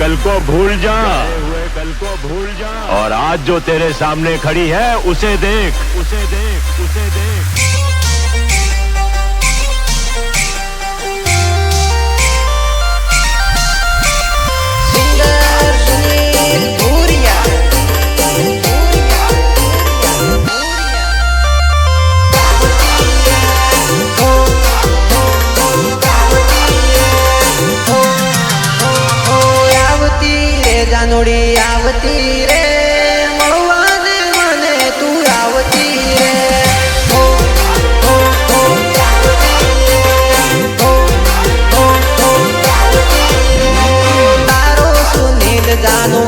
कल को भूल जा हुए कल को भूल जा और आज जो तेरे सामने खड़ी है उसे देख उसे देख उसे देख જાનોડી આવતી રે મળવાને મને તું આવતી રે. તારો સુનિલ જાનુ